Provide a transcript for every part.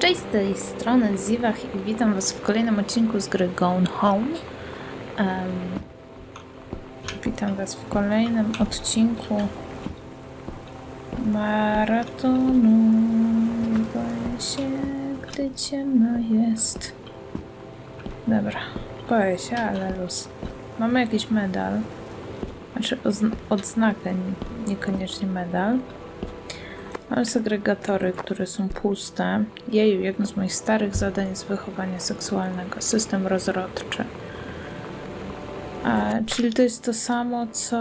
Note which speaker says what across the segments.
Speaker 1: Cześć, z tej strony Ziwach i witam Was w kolejnym odcinku z gry Gone Home. Em, witam Was w kolejnym odcinku maratonu. Boję się, gdy ciemno jest. Dobra, boję się, ale luz. Mamy jakiś medal. Znaczy odznakę, nie- niekoniecznie medal. Mamy segregatory, które są puste. Jeju, jedno z moich starych zadań jest wychowanie seksualnego. System rozrodczy. E, czyli to jest to samo, co...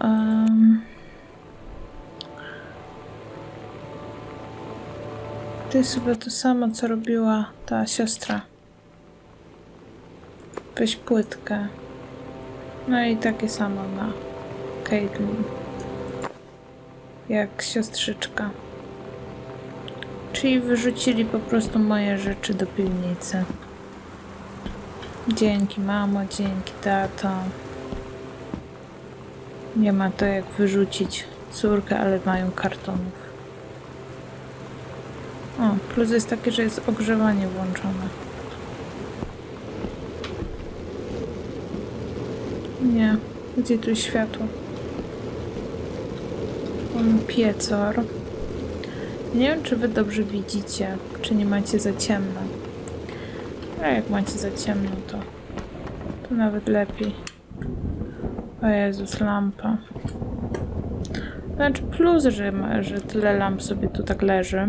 Speaker 1: em, to jest chyba to samo, co robiła ta siostra. Weź płytkę. No i takie samo na Caitlyn jak siostrzyczka. Czyli wyrzucili po prostu moje rzeczy do piwnicy. Dzięki mamo, dzięki tato. Nie ma to jak wyrzucić córkę, ale mają kartonów. O, plus jest taki, że jest ogrzewanie włączone. Nie, gdzie tu światło? Piecor. Nie wiem, czy wy dobrze widzicie, czy nie macie za ciemno. A jak macie za ciemno, to, to nawet lepiej. O Jezus, lampa. Znaczy plus, że, że tyle lamp sobie tu tak leży.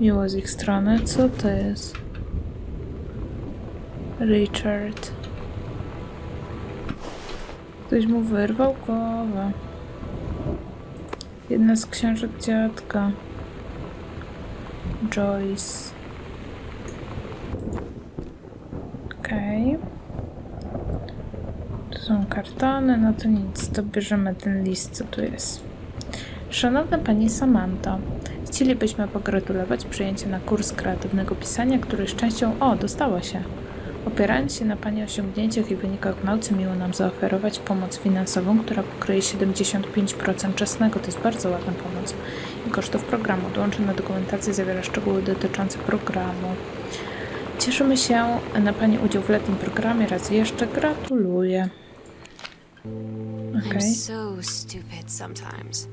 Speaker 1: Miło z ich strony. Co to jest? Richard. Ktoś mu wyrwał głowę. Jedna z książek dziadka. Joyce. Okej. Tu są kartony, no to nic, to bierzemy ten list, co tu jest. Szanowna Pani Samantha, chcielibyśmy pogratulować przyjęcia na kurs kreatywnego pisania, który z częścią O, dostała się. Opierając się na Pani osiągnięciach i wynikach w nauce, miło nam zaoferować pomoc finansową, która pokryje 75% czesnego. To jest bardzo ładna pomoc. I kosztów programu. Dołączona dokumentacja zawiera szczegóły dotyczące programu. Cieszymy się na Pani udział w letnim programie. Raz jeszcze gratuluję.
Speaker 2: I'm
Speaker 1: Okej.
Speaker 2: so stupid sometimes.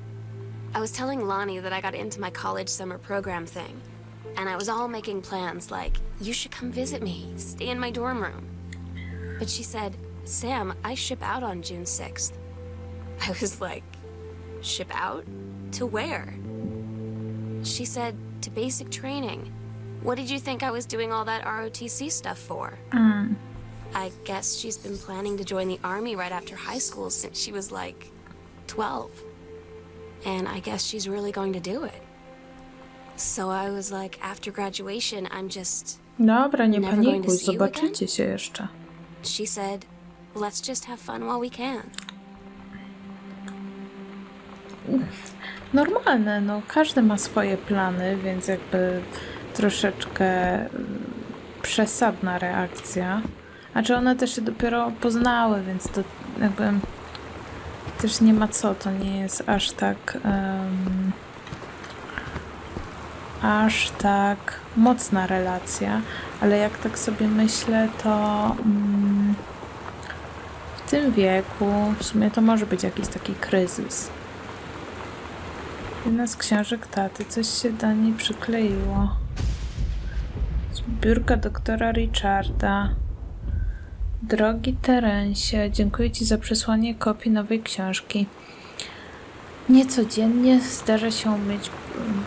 Speaker 2: I was telling Lonnie that I got into my college summer program thing, and I was all making plans like, you should come visit me, stay in my dorm room. But she said, Sam, I ship out on June 6th. I was like, ship out? To where? She said, to basic training. What did you think I was doing all that ROTC stuff for?
Speaker 1: Mm.
Speaker 2: I guess she's been planning to join the army right after high school since she was like 12. And I guess she's really going to do it. So I was like, after graduation, I'm just.
Speaker 1: Dobra, nie
Speaker 2: Never going to
Speaker 1: panikuj,
Speaker 2: see you
Speaker 1: zobaczycie się jeszcze.
Speaker 2: She said, let's just have fun while we can.
Speaker 1: Normalne, no każdy ma swoje plany, więc jakby troszeczkę y, przesadna reakcja. Znaczy one też się dopiero poznały, więc to jakby też nie ma co, to nie jest aż tak em, aż tak mocna relacja, ale jak tak sobie myślę, to mm, w tym wieku w sumie to może być jakiś taki kryzys. Jedna z książek taty, coś się do niej przykleiło. Zbiórka doktora Richarda. Drogi Terensie, dziękuję Ci za przesłanie kopii nowej książki. Niecodziennie zdarza się mieć mm,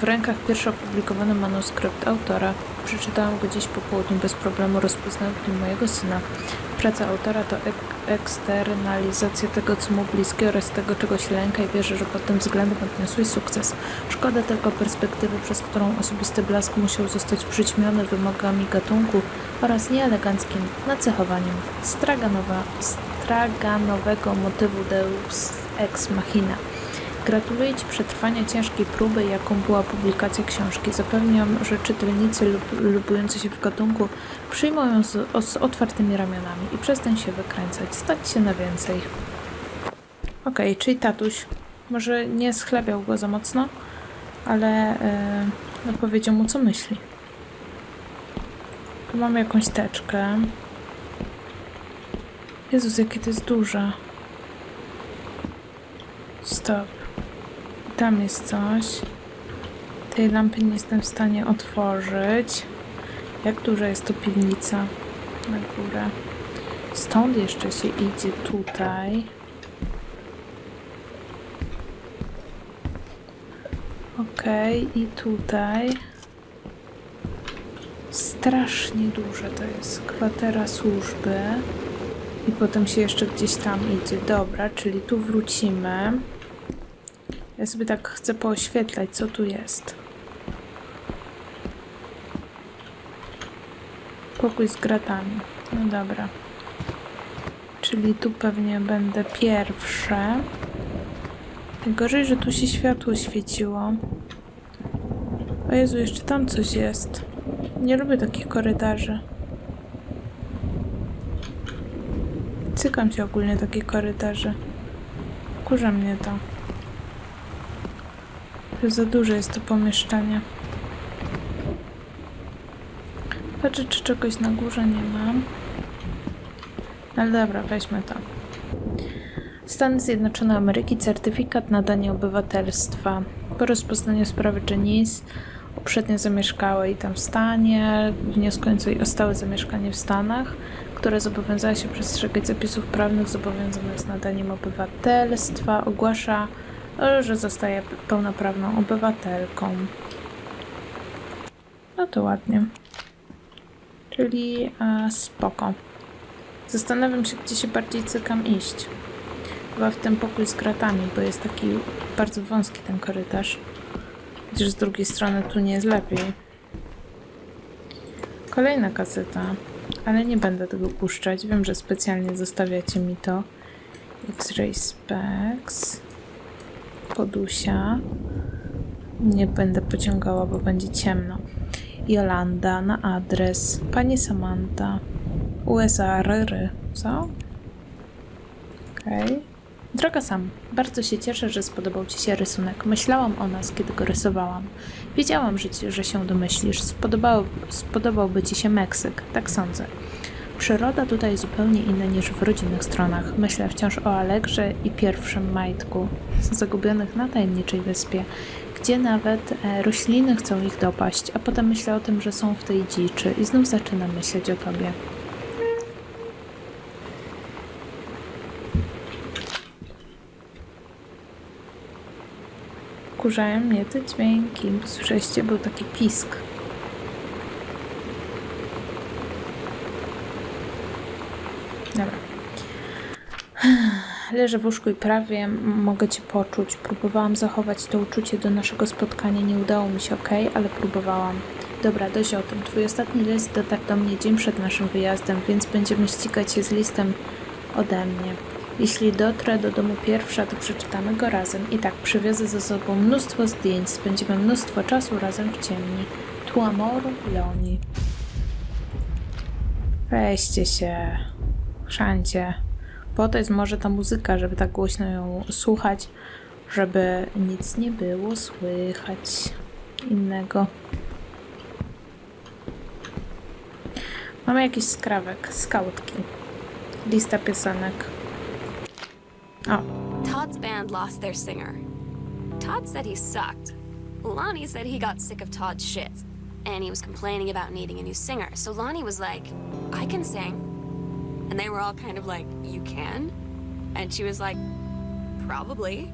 Speaker 1: w rękach pierwszy opublikowany manuskrypt autora. Przeczytałam go dziś po południu bez problemu, rozpoznałem w nim mojego syna. Praca autora to ek- eksternalizacja tego, co mu bliskie oraz tego, czego się lęka i wierzę, że pod tym względem odniosłeś sukces. Szkoda tylko perspektywy, przez którą osobisty blask musiał zostać przyćmiony wymogami gatunku oraz nieeleganckim nacechowaniem straganowa, straganowego motywu Deus Ex Machina. Gratuluję Ci przetrwania ciężkiej próby, jaką była publikacja książki. Zapewniam, że czytelnicy lub lubujący się w gatunku przyjmą ją z, z otwartymi ramionami i przestań się wykręcać. Stać się na więcej. Okej, czyli tatuś może nie schlebiał go za mocno, ale no powiedział mu, co myśli. Tu mamy jakąś teczkę. Jezus, jakie to jest duże. Stop. Tam jest coś. Tej lampy nie jestem w stanie otworzyć. Jak duża jest to piwnica na górę? Stąd jeszcze się idzie tutaj. Okej, i tutaj. Strasznie duże to jest kwatera służby. I potem się jeszcze gdzieś tam idzie. Dobra, czyli tu wrócimy. Ja sobie tak chcę pooświetlać, co tu jest. Pokój z gratami. No dobra. Czyli tu pewnie będę pierwsze. Gorzej, że tu się światło świeciło. O Jezu, jeszcze tam coś jest. Nie lubię takich korytarzy. Cykam się ogólnie takich korytarzy. Kurza mnie to. To za duże jest to pomieszczenie. Patrzę, czy czegoś na górze nie mam. Ale dobra, weźmy to. Stany Zjednoczone Ameryki certyfikat nadania obywatelstwa. Po rozpoznaniu sprawy Janice uprzednio zamieszkałej tam w stanie, wnioskując jej o stałe zamieszkanie w Stanach, która zobowiązała się przestrzegać zapisów prawnych zobowiązanych z nadaniem obywatelstwa, ogłasza, że zostaje pełnoprawną obywatelką. No to ładnie. Czyli e, spoko. Zastanawiam się, gdzie się bardziej cykam iść. Chyba w ten pokój z kratami, bo jest taki bardzo wąski ten korytarz. Chociaż z drugiej strony tu nie jest lepiej. Kolejna kaseta, ale nie będę tego puszczać. Wiem, że specjalnie zostawiacie mi to. X-Ray Specs. Podusia. Nie będę pociągała, bo będzie ciemno. Jolanda na adres. Pani Samantha. USA RR. Co? Okej. Droga Sam, bardzo się cieszę, że spodobał Ci się rysunek. Myślałam o nas, kiedy go rysowałam. Wiedziałam, że, ci, że się domyślisz. Spodobał, spodobałby Ci się Meksyk, tak sądzę. Przyroda tutaj zupełnie inna niż w rodzinnych stronach. Myślę wciąż o Alegrze i pierwszym majtku, zagubionych na tajemniczej wyspie, gdzie nawet e, rośliny chcą ich dopaść, a potem myślę o tym, że są w tej dziczy i znów zaczynam myśleć o Tobie. Wkurzają mnie te dźwięki, słyszeliście, był taki pisk. Dobra. Leżę w łóżku i prawie mogę Cię poczuć. Próbowałam zachować to uczucie do naszego spotkania. Nie udało mi się, ok, ale próbowałam. Dobra, dość o tym. Twój ostatni list dotarł do mnie dzień przed naszym wyjazdem, więc będziemy ścigać się z listem ode mnie. Jeśli dotrę do domu pierwsza, to przeczytamy go razem. I tak przywiozę ze sobą mnóstwo zdjęć. Spędzimy mnóstwo czasu razem w ciemni. Tu amor, Leoni. Weźcie się. Chrzancie. Po to jest może ta muzyka, żeby tak głośno ją słuchać, żeby nic nie było słychać innego. Mamy jakiś skrawek, skautki. Lista piosenek. O,
Speaker 2: Todd's band lost their singer. Todd said he sucked. Lonnie said he got sick of Todd's shit. And he was complaining about needing a new singer. So Lonnie was like, I can sing. And they were all kind of like, You can? And she was like, Probably.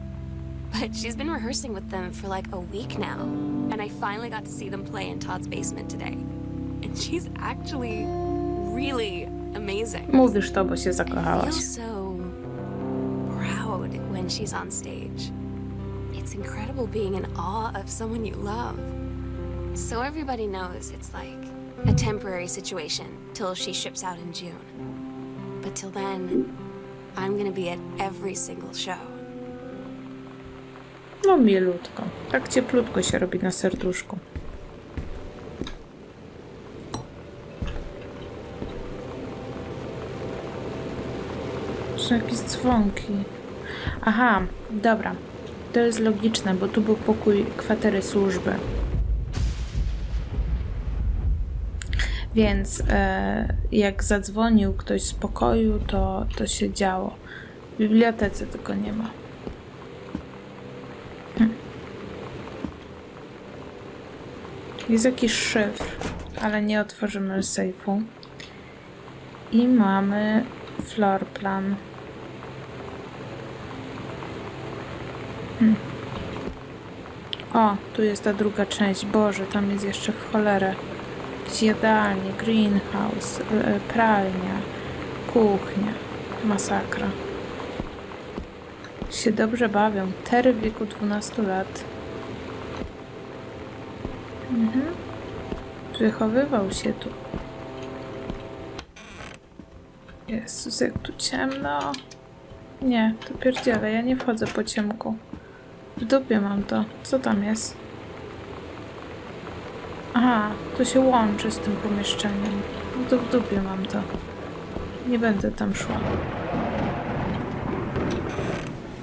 Speaker 2: But she's been rehearsing with them for like a week now. And I finally got to see them play in Todd's basement today. And she's actually really amazing.
Speaker 1: to, bo się
Speaker 2: I feel so proud when she's on stage. It's incredible being in awe of someone you love. So everybody knows it's like a temporary situation till she ships out in June. But till then, I'm gonna be at every single show.
Speaker 1: No milutko. Tak cieplutko się robi na serduszku. Są jakieś dzwonki. Aha, dobra. To jest logiczne, bo tu był pokój kwatery służby. Więc e, jak zadzwonił ktoś z pokoju, to, to się działo. W bibliotece tylko nie ma. Hm. Jest jakiś szyfr, ale nie otworzymy sejfu. I mamy floor plan. Hmm. O, tu jest ta druga część. Boże, tam jest jeszcze w cholerę. Zjadalnie, greenhouse, e, pralnia, kuchnia. Masakra. Się dobrze bawią. Tery w wieku 12 lat. Mhm. Wychowywał się tu. Jezus, jak tu ciemno. Nie, to pierdziele, ja nie wchodzę po ciemku. W dupie mam to. Co tam jest? Aha, to się łączy z tym pomieszczeniem. No to w dupie mam to. Nie będę tam szła.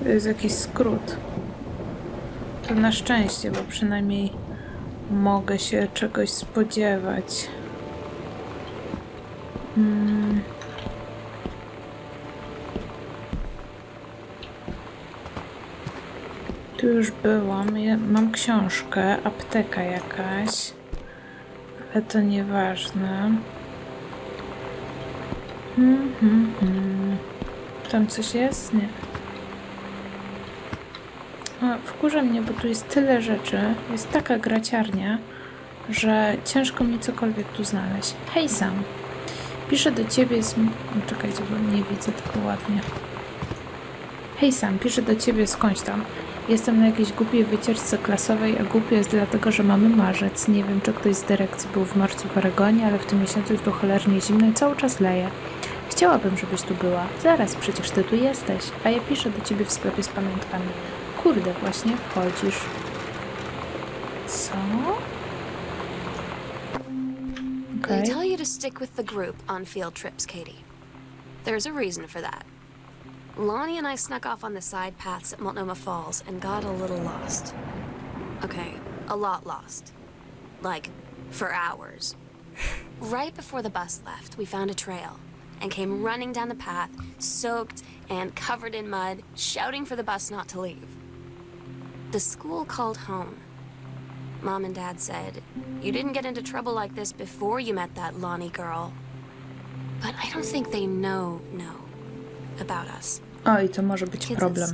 Speaker 1: To jest jakiś skrót. To na szczęście, bo przynajmniej mogę się czegoś spodziewać. Mm. Tu już byłam. Ja mam książkę, apteka jakaś. Ale to nieważne. Hmm, hmm, hmm. Tam coś jest? Nie. A, wkurza mnie, bo tu jest tyle rzeczy. Jest taka graciarnia, że ciężko mi cokolwiek tu znaleźć. Hej Sam. Piszę do ciebie z... No, czekajcie, bo nie widzę tylko ładnie. Hej Sam, piszę do ciebie skądś tam. Jestem na jakiejś głupiej wycieczce klasowej, a głupie jest dlatego, że mamy marzec. Nie wiem, czy ktoś z dyrekcji był w marcu w Oregonie, ale w tym miesiącu jest tu cholernie zimno i cały czas leje. Chciałabym, żebyś tu była. Zaraz, przecież ty tu jesteś. A ja piszę do ciebie w sklepie z pamiątkami. Kurde, właśnie wchodzisz. Co?
Speaker 2: They
Speaker 1: Okej.
Speaker 2: tell you to stick with the group on field trips, Katie. There's a reason for that. Lonnie and I snuck off on the side paths at Multnomah Falls and got a little lost. Okay, a lot lost. Like, for hours. right before the bus left, we found a trail and came running down the path, soaked and covered in mud, shouting for the bus not to leave. The school called home. Mom and Dad said, You didn't get into trouble like this before you met that Lonnie girl. But I don't think they know, know about us.
Speaker 1: Oj, to może być problem.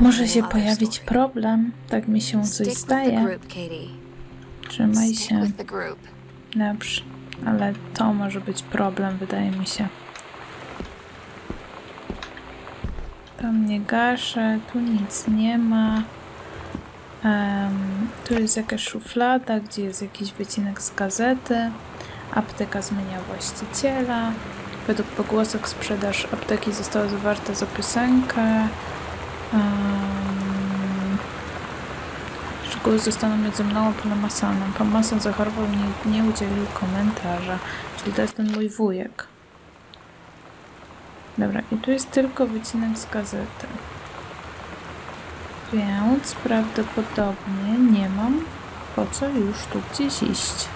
Speaker 1: Może się pojawić problem. Tak mi się coś zdaje. Trzymaj się. Dobrze, ale to może być problem, wydaje mi się. Tam nie gaszę, tu nic nie ma. Em, tu jest jakaś szuflada, gdzie jest jakiś wycinek z gazety. Apteka zmienia właściciela. Według pogłosek sprzedaż apteki została zawarta za piosenkę. Szczegóły zostaną między mną a panem Masonem. Pan Mason zachorował i nie, nie udzielił komentarza. Czyli to jest ten mój wujek. Dobra, i tu jest tylko wycinek z gazety. Więc prawdopodobnie nie mam po co już tu gdzieś iść.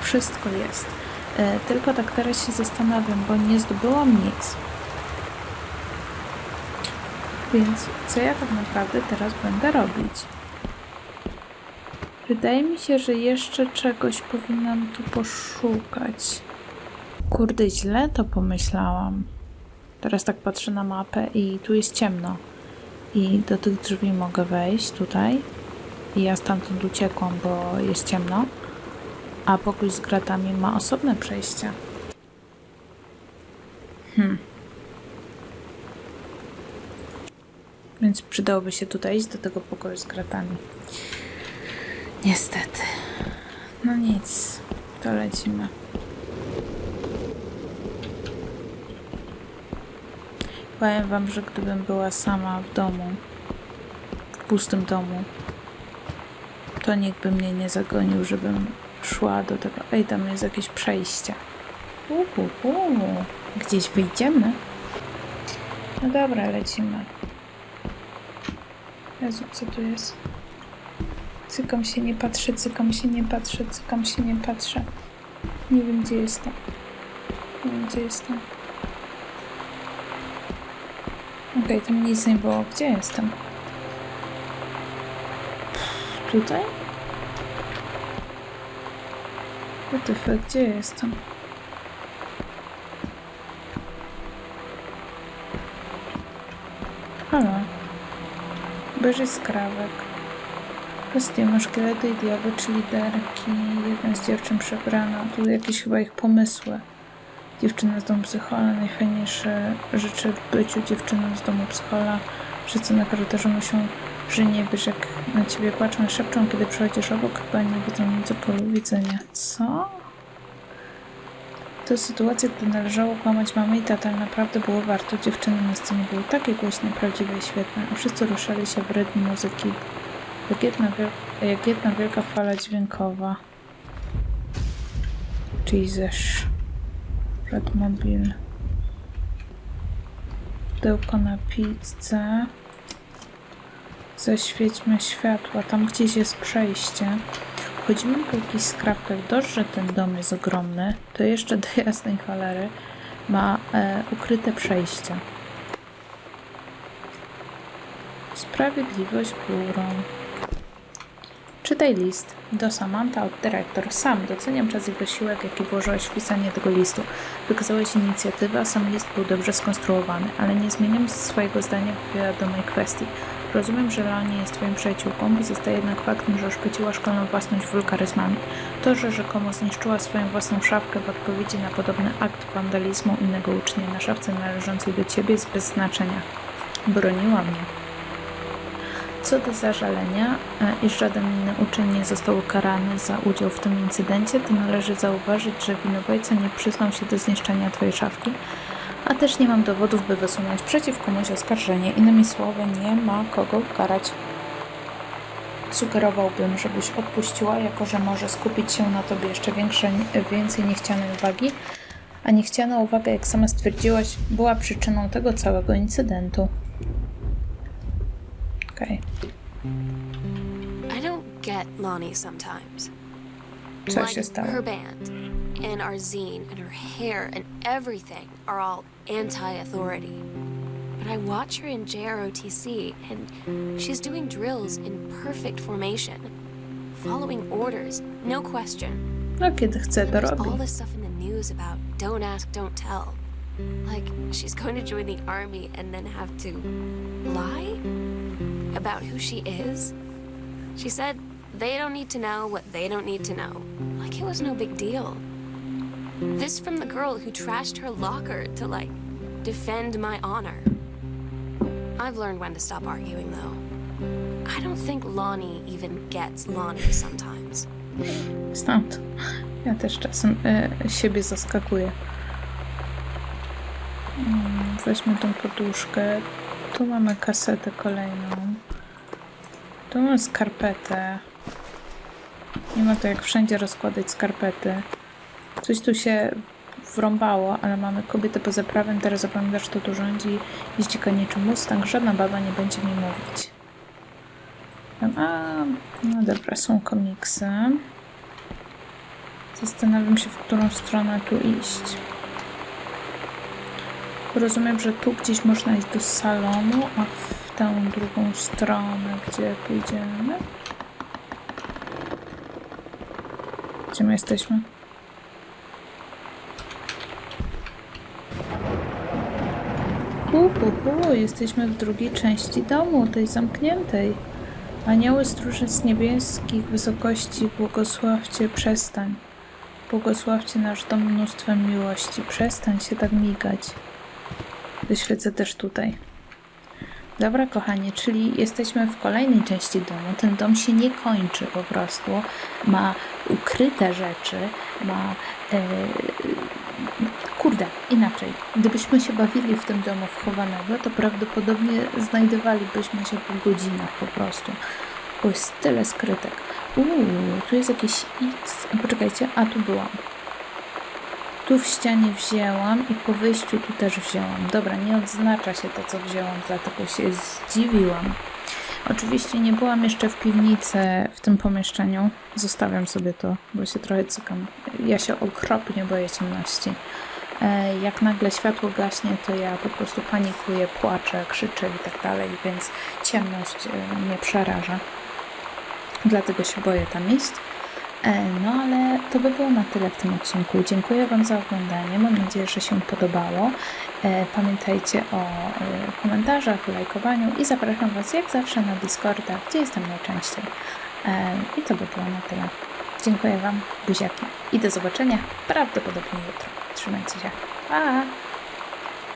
Speaker 1: Wszystko jest. E, tylko tak teraz się zastanawiam, bo nie zdobyłam nic. Więc co ja tak naprawdę teraz będę robić? Wydaje mi się, że jeszcze czegoś powinnam tu poszukać. Kurde, źle to pomyślałam. Teraz tak patrzę na mapę i tu jest ciemno. I do tych drzwi mogę wejść tutaj. I ja stamtąd uciekłam, bo jest ciemno. A pokój z gratami ma osobne przejście. Hmm. Więc przydałoby się tutaj iść do tego pokoju z gratami. Niestety. No nic, to lecimy. Powiem wam, że gdybym była sama w domu, w pustym domu, to nikt by mnie nie zagonił, żebym szła do tego. Ej, tam jest jakieś przejście. Uhuhu. Gdzieś wyjdziemy? No dobra, lecimy. Jezu, co tu jest? Cykam się, nie patrzę, cykam się, nie patrzę, cykam się, nie patrzę. Nie wiem, gdzie jestem. Nie wiem, gdzie jestem. Okej, tam nic nie było. Gdzie jestem? Tutaj? What the fuck, gdzie jestem? Halo? Beży skrawek. Kostiumy, szkielety i diabeł, czy liderki. Jedna z dziewczyn przebrana. Tu jakieś chyba ich pomysły. Dziewczyna z domu psychola. Najfajniejsze rzeczy w byciu dziewczyną z domu psychola. Wszyscy na korytarzu myślą, że nie wiesz jak na ciebie patrzą i szepczą, kiedy przechodzisz obok. Chyba nie widzą nic o polu widzenia. Co? To sytuacja, gdy należało kłamać mamy i tata, naprawdę było warto. Dziewczyny na scenie były takie głośne, prawdziwe i świetne, a wszyscy ruszali się w rytm muzyki. Jak jedna, jak jedna wielka fala dźwiękowa. Jesus. Redmobil. Pudełko na pizzę. Zaświećmy światła. Tam gdzieś jest przejście. Chodzimy po jakichś skrawkach. Dość, że ten dom jest ogromny, to jeszcze do jasnej cholery ma e, ukryte przejścia. Sprawiedliwość górą. Czytaj list. Do Samantha od dyrektor. Sam doceniam czas i wysiłek, jaki włożyłeś w pisanie tego listu. Wykazałeś inicjatywę, a sam list był dobrze skonstruowany, ale nie zmieniam swojego zdania w wiadomej kwestii. Rozumiem, że Leonie jest twoją przyjaciółką, pozostaje jednak faktem, że oszpeciła szkolną własność wulgaryzmami. To, że rzekomo zniszczyła swoją własną szafkę w odpowiedzi na podobny akt wandalizmu innego ucznia na szafce należącej do ciebie jest bez znaczenia. Broniła mnie. Co do zażalenia, e, iż żaden inny uczeń nie został ukarany za udział w tym incydencie, to należy zauważyć, że winowajca nie przyznał się do zniszczenia twojej szafki, a też nie mam dowodów, by wysunąć przeciw komuś oskarżenie. Innymi słowy, nie ma kogo ukarać. Sugerowałbym, żebyś odpuściła, jako że może skupić się na tobie jeszcze większe, więcej niechcianej uwagi, a niechciana uwaga, jak sama stwierdziłaś, była przyczyną tego całego incydentu. Okej.
Speaker 2: I don't get Lonnie sometimes.
Speaker 1: Co się stało?
Speaker 2: her band and our zine and her hair and everything are all anti-authority. But I watch her in JROTC and she's doing drills in perfect formation, following orders, no question.
Speaker 1: No, kiedy chce, to robi.
Speaker 2: all this stuff in the news about don't ask, don't tell. Like she's going to join the army and then have to lie about who she is. She said they don't need to know what they don't need to know. Like it was no big deal. This from the girl who trashed her locker to like defend my honor. I've learned when to stop arguing though. I don't think Lonnie even gets Lonnie sometimes.
Speaker 1: Stąd. Ja też czasem e, siebie zaskakuję. Mm, Weźmy tą poduszkę. Tu mamy kasetę kolejną. Tu mamy skarpetę. Nie ma to jak wszędzie rozkładać skarpety. Coś tu się wrąbało, ale mamy kobietę poza prawem. Teraz zapamiętasz, kto tu rządzi. Jeździ niczym Mustang. Żadna baba nie będzie mi mówić. A, no dobra, są komiksy. Zastanawiam się, w którą stronę tu iść. Rozumiem, że tu gdzieś można iść do salonu, a w tę drugą stronę, gdzie pójdziemy. Gdzie my jesteśmy? Uhuhu, jesteśmy w drugiej części domu, tej zamkniętej. Anioły stróżyc niebieskich wysokości, błogosławcie, przestań. Błogosławcie nasz dom mnóstwem miłości. Przestań się tak migać. Wyświecę też tutaj. Dobra, kochanie, czyli jesteśmy w kolejnej części domu. Ten dom się nie kończy po prostu. Ma ukryte rzeczy, ma. E, kurde, inaczej. Gdybyśmy się bawili w tym domu wchowanego, to prawdopodobnie znajdowalibyśmy się po godzinach po prostu. Bo jest tyle skrytek. Uuu, tu jest jakieś X. Poczekajcie, a tu byłam. Tu w ścianie wzięłam i po wyjściu tu też wzięłam. Dobra, nie odznacza się to, co wzięłam, dlatego się zdziwiłam. Oczywiście nie byłam jeszcze w piwnicy w tym pomieszczeniu. Zostawiam sobie to, bo się trochę cykam. Ja się okropnie boję ciemności. Jak nagle światło gaśnie, to ja po prostu panikuję, płaczę, krzyczę i tak dalej, więc ciemność e, mnie przeraża. Dlatego się boję tam iść. E, No ale to by było na tyle w tym odcinku. Dziękuję Wam za oglądanie. Mam nadzieję, że się podobało. E, Pamiętajcie o komentarzach, lajkowaniu i zapraszam Was jak zawsze na Discorda, gdzie jestem najczęściej. I to by było na tyle. Dziękuję Wam, buziaki i do zobaczenia prawdopodobnie jutro. Trzymajcie się. Pa!